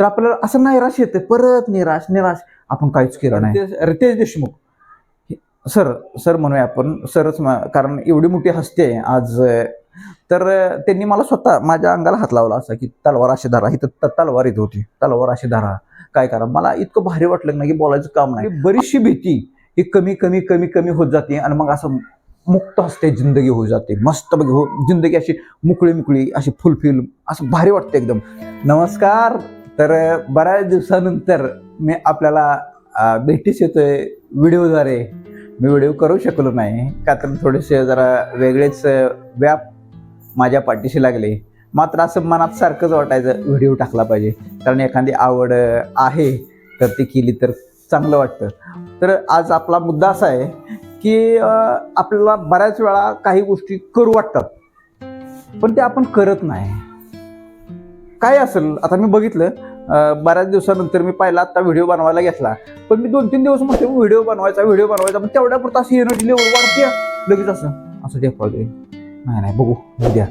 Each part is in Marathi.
तर आपल्याला असं नैराश येते. परत निराश निराश. आपण काहीच केलं नाही. रितेश- देशमुख. सर सर म्हणूया आपण. सरच कारण एवढी मोठी हस्ती आहे आज. तर त्यांनी मला स्वतः माझ्या अंगाला हात लावला असा की तलवार अशी धरा. इथं त- तलवार इथं होती. तलवार अशी धरा. काय करा? मला इतकं भारी वाटलं ना की बोलायचं काम नाही. बरीचशी भीती ही कमी कमी कमी कमी होत जाते आणि मग असं मुक्त हस्ते जिंदगी होऊ जाते. मस्त बघ हो जिंदगी अशी मुकळी मुकळी अशी फुलफिल असं भारी वाटतं एकदम. नमस्कार. तर बऱ्याच दिवसानंतर मी आपल्याला भेटीस येतोय व्हिडिओद्वारे. मी व्हिडिओ करू शकलो नाही का तर थोडेसे जरा वेगळेच व्याप माझ्या पाठीशी लागले. मात्र असं मनात सारखंच वाटायचं व्हिडिओ टाकला पाहिजे. कारण एखादी आवड आहे तर ती केली तर चांगलं वाटतं. तर आज आपला मुद्दा असा आहे की आपल्याला बऱ्याच वेळा काही गोष्टी करू वाटतात पण ते आपण करत नाही. काय असेल? आता मी बघितलं बऱ्याच दिवसानंतर मी पहिला आता व्हिडिओ बनवायला घेतला. पण मी दोन तीन दिवस म्हणते व्हिडिओ बनवायचा व्हिडिओ बनवायचा. पण तेवढ्या पुरतं अशी एनर्जी लेवल वाढते लगेच असं असं डेपावते नाही नाही बघू उद्या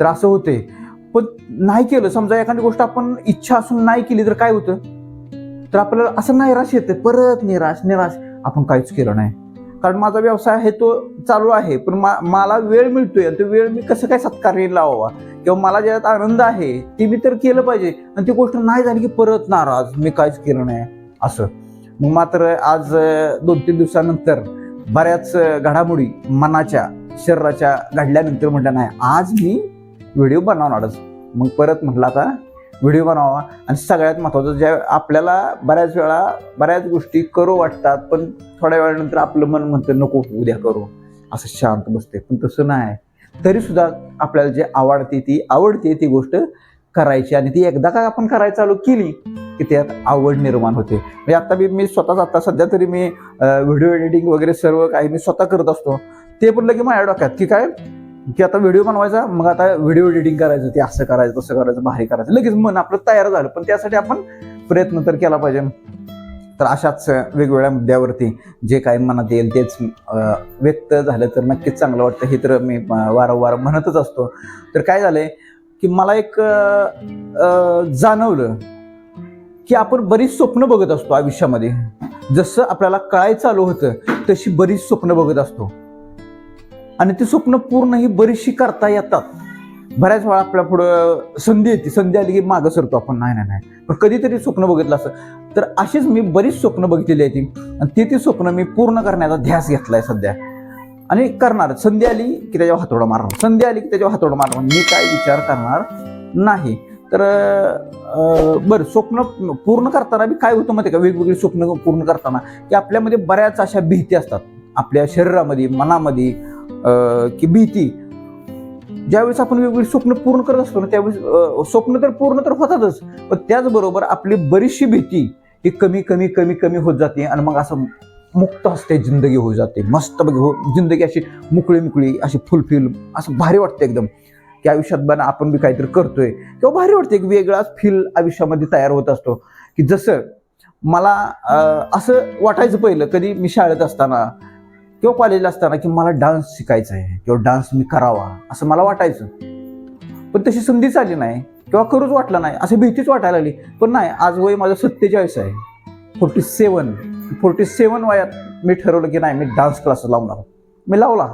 तर असं होते पण नाही केलं समजा एखादी गोष्ट आपण इच्छा असून नाही केली तर काय होतं? तर आपल्याला असं नैराश येते परत निराश निराश. आपण काहीच केलं नाही. कारण माझा व्यवसाय आहे तो चालू आहे. पण मा- मला वेळ मिळतोय आणि तो वेळ मी कसं काय सत्कार्य लावावा? किंवा मला ज्यात आनंद आहे ते मी तर केलं पाहिजे. आणि ती गोष्ट नाही झाली की परत नाराज मी काहीच केलं नाही. असं. मग मात्र आज दोन तीन दिवसानंतर बऱ्याच घडामोडी मनाच्या शरीराच्या घडल्यानंतर म्हटलं नाही आज मी व्हिडिओ बनवणारच. मग परत म्हटलं आता व्हिडिओ बनवावा. आणि सगळ्यात महत्त्वाचं ज्या आपल्याला बऱ्याच वेळा बऱ्याच गोष्टी करू वाटतात पण थोड्या वेळानंतर आपलं मन म्हणतं नको उद्या करू. असं शांत बसते. पण तसं नाही. तरीसुद्धा आपल्याला जे आवडते ती आवडते ती गोष्ट करायची. आणि ती एकदा का आपण करायला चालू केली की त्यात आवड निर्माण होते. म्हणजे आता मी मी स्वतःच आता सध्या तरी मी व्हिडिओ एडिटिंग वगैरे सर्व काही मी स्वतः करत असतो. ते पण लगे माझ्या डोक्यात की काय? की आता व्हिडिओ बनवायचा मग आता व्हिडिओ एडिटिंग करायचं ते असं करायचं तसं करायचं भारी करायचं. लगेच मन आपलं तयार झालं. पण त्यासाठी आपण प्रयत्न तर केला पाहिजे. तर अशाच वेगवेगळ्या मुद्द्यावरती जे काही मनात येईल तेच व्यक्त झालं तर नक्कीच चांगलं वाटतं. हे तर मी वारंवार म्हणतच असतो. तर काय झालंय की मला एक जाणवलं की आपण बरीच स्वप्न बघत असतो आयुष्यामध्ये. जसं आपल्याला कळाय चालू होतं तशी बरीच स्वप्न बघत असतो. आणि ती स्वप्न पूर्ण ही बरीचशी करता येतात. बऱ्याच वेळा आपल्या पुढं संधी येते. संधी आली की मागं सरतो आपण. नाही नाही नाही. पण कधीतरी स्वप्न बघितलं असं. तर अशीच मी बरीच स्वप्न बघितलेली आहे ती. आणि ती ती स्वप्न मी पूर्ण करण्याचा ध्यास घेतला आहे सध्या. आणि करणार. संधी आली की त्याच्यावर हातोडा मारणार संधी आली की त्याच्यावर हातोडा मारणार मी काय विचार करणार नाही. तर बरं स्वप्न पूर्ण करताना बी काय होतं माहिती का? वेगवेगळी स्वप्न पूर्ण करताना. की आपल्यामध्ये बऱ्याच अशा भीती असतात. आपल्या शरीरामध्ये मनामध्ये की भीती. ज्यावेळेस आपण वेगवेगळी स्वप्न पूर्ण करत असतो ना त्यावेळेस स्वप्न तर पूर्ण तर होतातच पण त्याचबरोबर आपली बरीचशी भीती ही कमी कमी कमी कमी होत जाते आणि मग असं मुक्त असते जिंदगी होऊ जाते. मस्त बघ हो जिंदगी अशी मुकळी मुकळी अशी फुलफिल असं भारी वाटतं एकदम. की आयुष्यात बन आपण बी काहीतरी करतोय किंवा भारी वाटतं एक वेगळाच फील आयुष्यामध्ये तयार होत असतो. की जसं मला असं वाटायचं पहिलं कधी मी शाळेत असताना किंवा कॉलेजला असताना की मला डान्स शिकायचा आहे किंवा डान्स मी करावा असं मला वाटायचं. पण तशी संधीच आली नाही किंवा करूच वाटलं नाही असं भीतीच वाटायला लागली. पण नाही आज वय माझं सत्तेचाळीस आहे. फोर्टी सेवन फोर्टी सेवन वयात मी ठरवलं की नाही मी डान्स क्लास लावणार. मी लावला.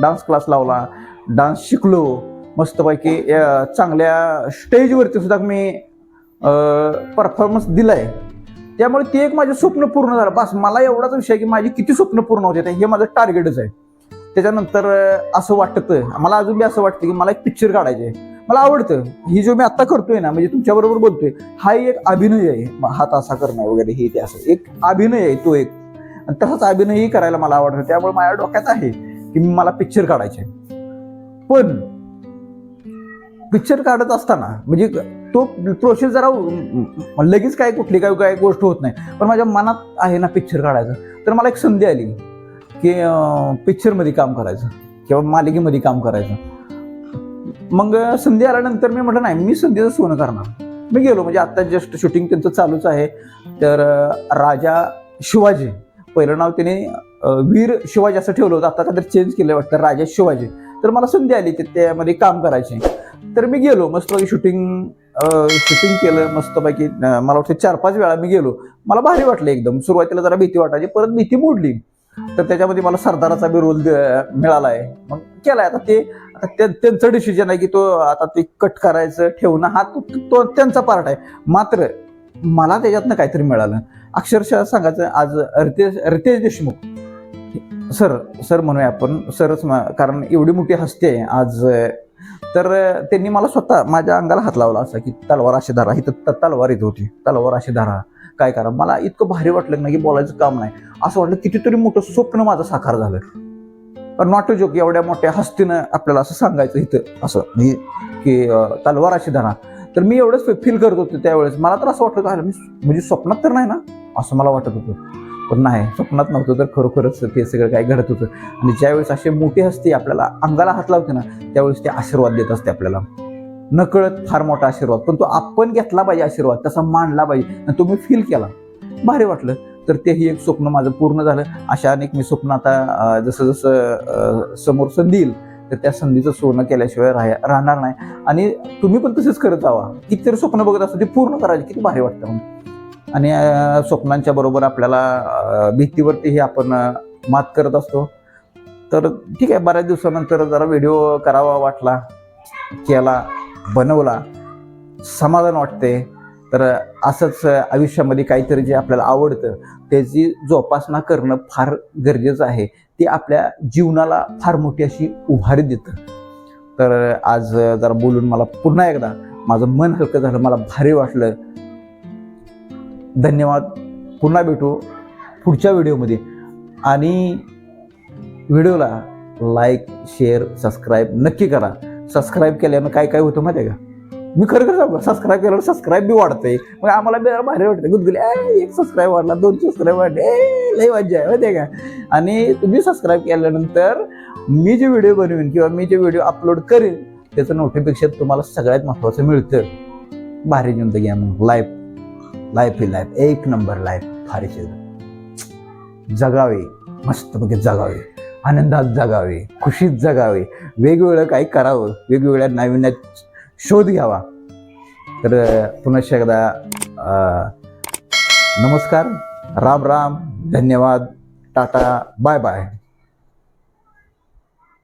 डान्स क्लास लावला. डान्स शिकलो. मस्तपैकी चांगल्या स्टेजवरती सुद्धा मी परफॉर्मन्स दिला आहे त्यामुळे ते एक माझं स्वप्न पूर्ण झालं. बस मला एवढाच विषय आहे की माझी किती स्वप्न पूर्ण होते हे माझं टार्गेटच आहे. त्याच्यानंतर असं वाटतं. मला अजून बी असं वाटतं की मला एक पिक्चर काढायचे आहे मला आवडतं. ही जो मी आता करतोय ना म्हणजे तुमच्याबरोबर बोलतोय हा एक अभिनय आहे. हात असा करणं वगैरे हे ते असं. एक अभिनय आहे तो एक. तसाच अभिनयही करायला मला आवडतं. त्यामुळे माझ्या डोक्यात आहे की मला पिक्चर काढायचे पण पिक्चर काढत असताना म्हणजे तो प्रोसेस जरा लगेच काय कुठली काय काय गोष्ट होत नाही. पण माझ्या मनात आहे ना पिक्चर काढायचं. तर मला एक संधी आली की पिक्चरमध्ये काम करायचं किंवा मालिकेमध्ये काम करायचं. मग संधी आल्यानंतर मी म्हटलं नाही मी संधीचं सोनं करणार. मी गेलो म्हणजे आता जस्ट शूटिंग त्यांचं चालूच आहे. तर राजा शिवाजी पहिलं नाव त्याने वीर शिवाजी असं ठेवलं होतं. आता काहीतरी चेंज केलं वाटतं राजा शिवाजी. तर मला संधी आली ते त्यामध्ये काम करायची. तर मी गेलो मस्त शूटिंग शूटिंग केलं मस्तपैकी मला वाटतं चार पाच वेळा मी गेलो. मला भारी वाटलं एकदम. सुरुवातीला जरा भीती वाटायची परत भीती मोडली. तर त्याच्यामध्ये मला सरदाराचा बी रोल मिळाला आहे मग केलाय. आता ते त्या- त्यांचं डिसिजन आहे की तो आता ते कट करायचं ठेवणं हा तो तो त्यांचा पार्ट आहे. मात्र मला त्याच्यातनं काहीतरी मिळालं. अक्षरशः सांगायचं आज रितेश रितेश देशमुख. सर सर म्हणूया आपण सरच म- कारण एवढी मोठी हस्ती आहे. आज तर त्यांनी मला स्वतः माझ्या अंगाला हात लावला असा की तलवार अशी धरा. इथं त- तलवार येत होती. तलवार अशी धरा. काय करा? मला इतकं भारी वाटलं ना की बोलायचं काम नाही. असं वाटलं कितीतरी मोठं स्वप्न माझं साकार झालं. पण नॉट अ जोक एवढ्या मोठ्या हस्तीनं आपल्याला असं सांगायचं इथं असं मी की तलवार अशी धरा. तर मी एवढंच फील करत होतो त्यावेळेस. मला तर असं वाटत होतं मी म्हणजे स्वप्नात तर नाही ना? असं मला वाटत होतं. पण नाही स्वप्नात नव्हतं तर खरोखरच ते सगळं काय घडत होतं. आणि ज्यावेळेस असे मोठी हस्ते आपल्याला अंगाला हात लावते ना त्यावेळेस ते आशीर्वाद देत असते आपल्याला. नकळत फार मोठा आशीर्वाद पण तो आपण घेतला पाहिजे आशीर्वाद तसा मांडला पाहिजे. आणि तो मी फील केला. भारी वाटलं. तर तेही एक स्वप्न माझं पूर्ण झालं. अशा अनेक मी स्वप्न आता जसं जसं समोर संधी येईल तर त्या संधीचं सोनं केल्याशिवाय राह- राहणार नाही. आणि तुम्ही पण तसेच करत जावा. कितीतरी स्वप्न बघत असतो ते पूर्ण करायचे. किती भारी वाटतं. म्हणून आणि स्वप्नांच्या बरोबर आपल्याला भीतीवरतीही आपण मात करत असतो. तर ठीक आहे बऱ्याच दिवसानंतर जरा व्हिडिओ करावा वाटला केला बनवला समाधान वाटते. तर असंच आयुष्यामध्ये काहीतरी जे आपल्याला आवडतं त्याची जोपासना करणं फार गरजेचं आहे. ते आपल्या जीवनाला फार मोठी अशी उभारी देतं. तर आज जरा बोलून मला पुन्हा एकदा माझं मन हलकं झालं मला भारी वाटलं. धन्यवाद. पुन्हा भेटू पुढच्या व्हिडिओमध्ये. आणि व्हिडिओला लाईक शेअर सबस्क्राईब नक्की करा. सबस्क्राईब केल्यानं काय काय होतं माहिती आहे का? मी खरं खरं सांगू सबस्क्राईब केल्यावर सबस्क्राईब बी वाढतंय. मग आम्हाला बी भारी वाटतं गुदगुले एक सबस्क्राईब वाढला दोन सबस्क्राईब वाढले. लय लई मज्जा आहे. माहिती आहे का? आणि तुम्ही सबस्क्राईब केल्यानंतर मी जे व्हिडिओ बनवेन किंवा मी जे व्हिडिओ अपलोड करेन त्याचं नोटिफिकेशन तुम्हाला सगळ्यात महत्त्वाचं मिळतं. भारी जिंदगी आहे मग लाईफ लाईफ ही लाईफ एक नंबर लाईफ भारी जगावे मस्तपैकी जगावे. आनंदात जगावे खुशीत जगावे. वेगवेगळं काही करावं वेगवेगळ्या नाविन्यात शोध घ्यावा. तर पुन्हा एकदा नमस्कार. राम राम. धन्यवाद. टाटा. Bye bye.